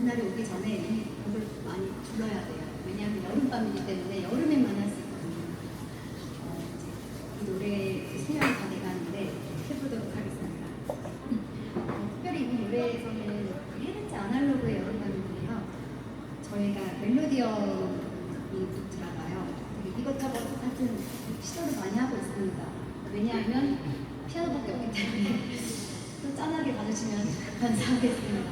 그날에 오기 전에 이 곡을 많이 불러야 돼요. 왜냐하면 여름밤이기 때문에 여름에 만날 수 있거든요. 어, 이 노래 그 실력이 다 돼가는데 해보도록 하겠습니다. 어, 특별히 이 노래에서는 헤렌츠 아날로그의 여름밤이고요. 저희가 멜로디언이 들어가요. 이것저것 같은 시도를 많이 하고 있습니다. 왜냐하면 피아노밖에 없기 때문에 또 짠하게 봐주시면 감사하겠습니다.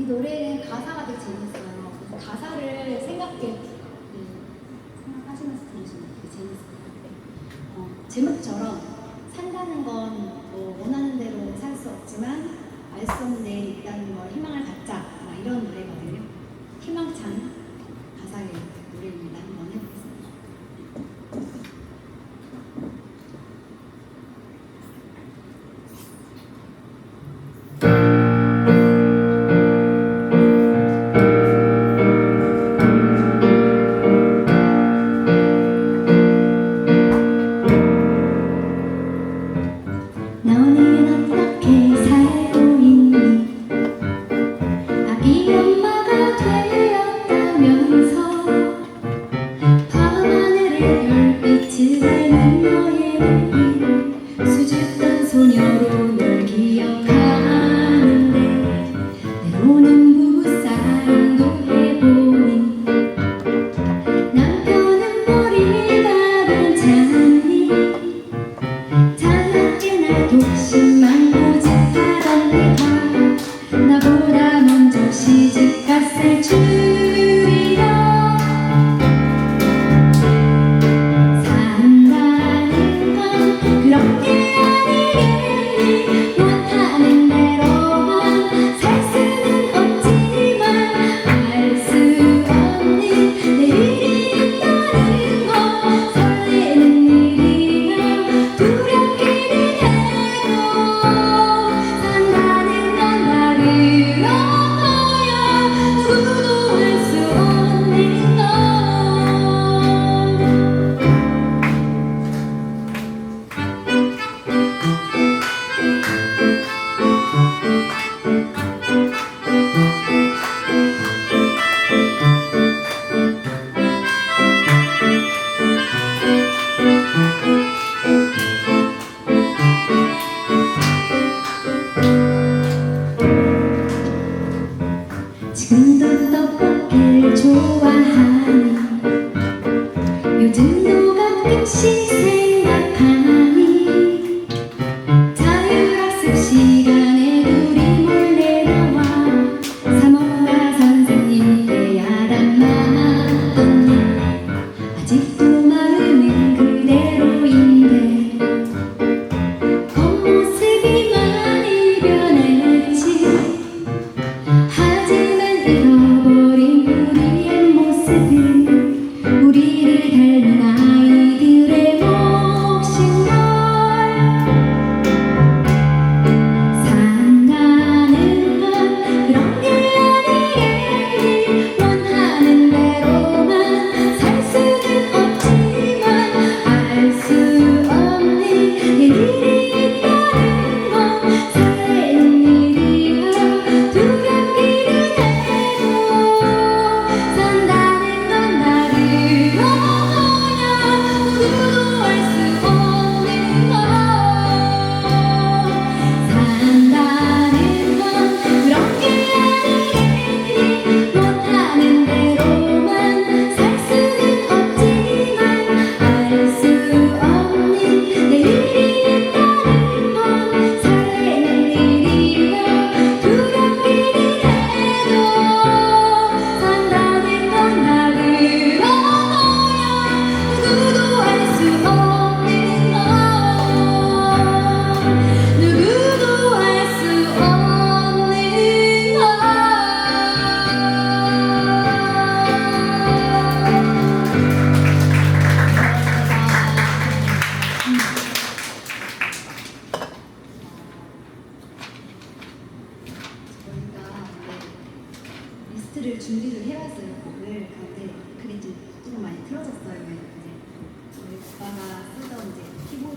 이 노래는 가사가 되게 재밌어요. 가사를 생각해 음, 생각하시면서 들으시면 되게 재밌어요. 어, 제목처럼 산다는 건 뭐 원하는 대로 살 수 없지만 알 수 없는 내일 있다는 뭐 걸 희망을 갖자 막 이런 노래거든요. 희망찬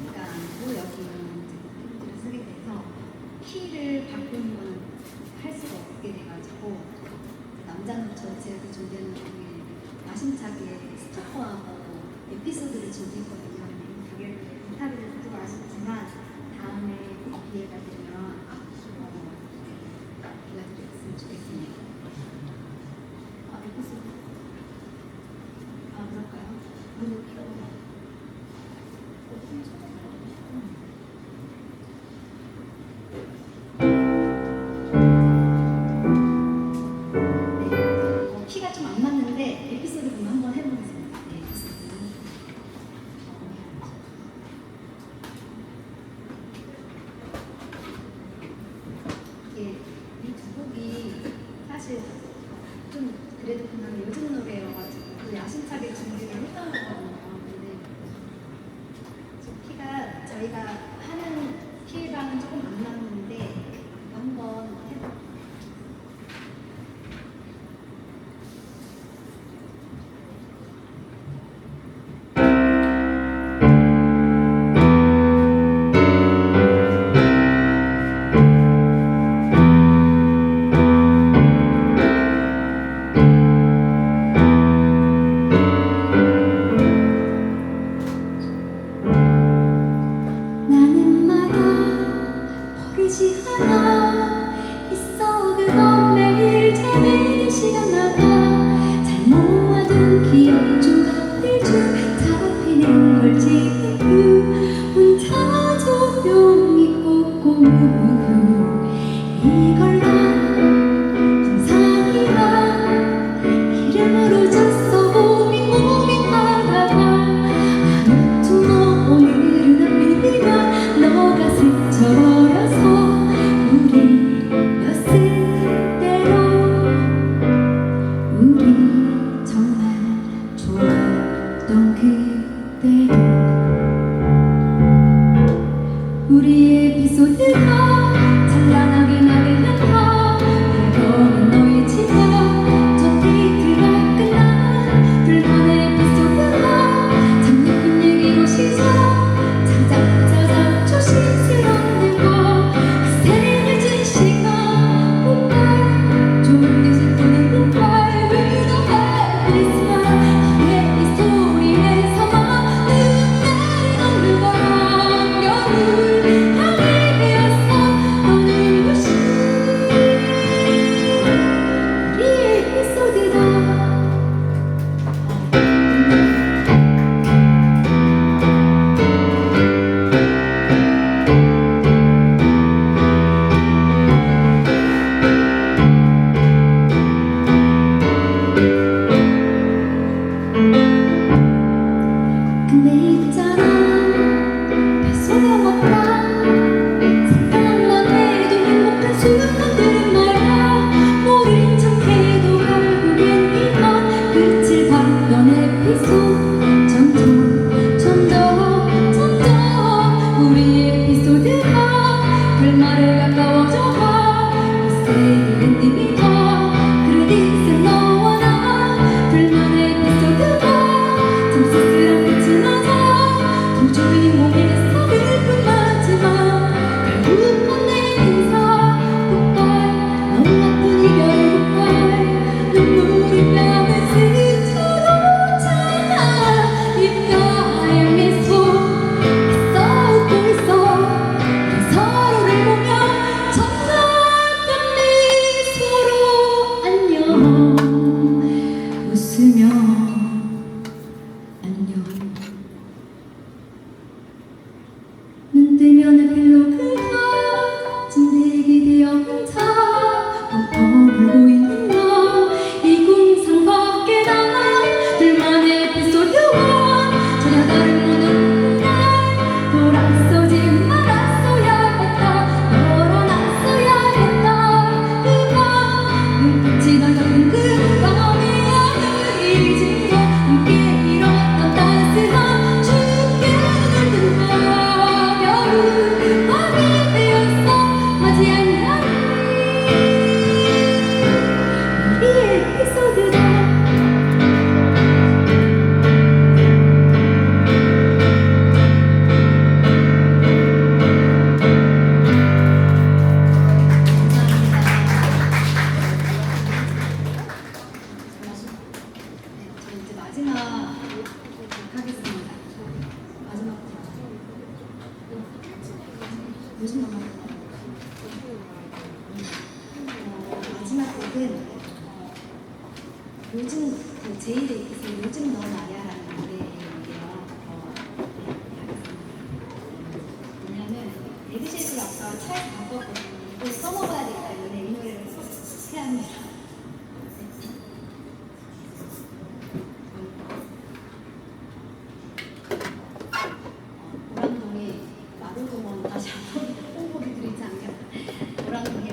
쓰지 않고 여기는 핸드를 쓰게 돼서 키를 바꾸는 건 할 수가 없게 돼가지고 남자는 전체에서 존재하는 중에 아심차게 스토커하고 에피소드를 준비했거든요. 그게 기타를 듣고 아쉽지만 다음에 기회가 되 love. sobrang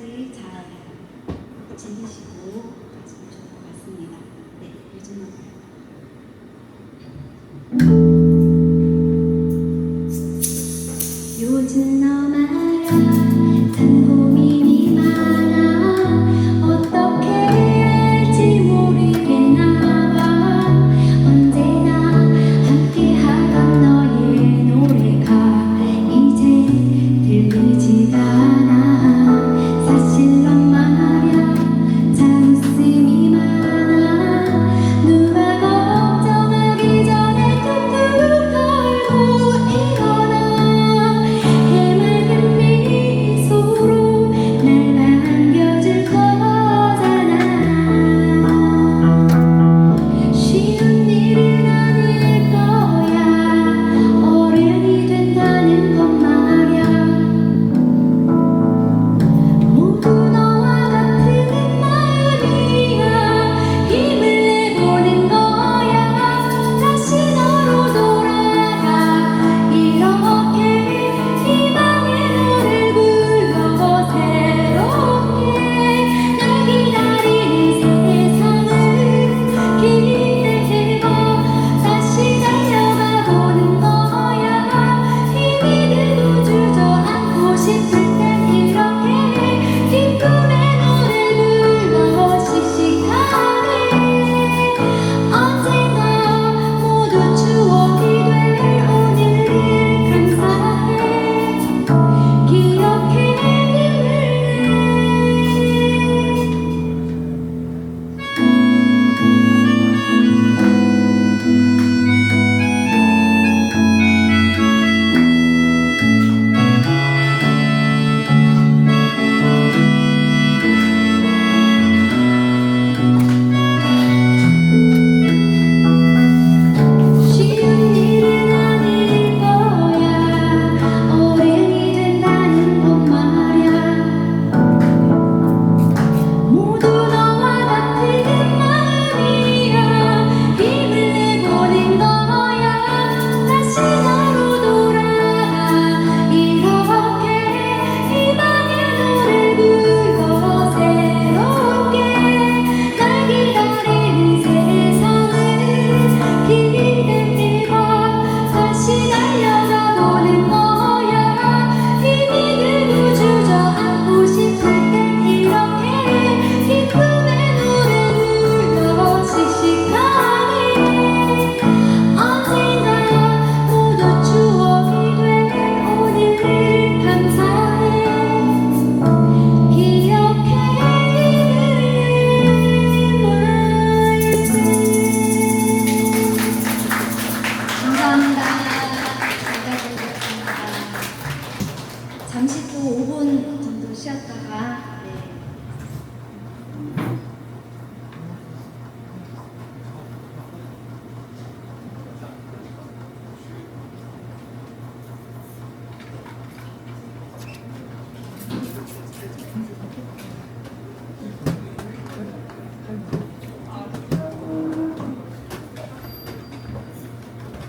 끝까지 잘 지내시고 가시면 좋을 것 같습니다. 네, 요즘은. 요즘 나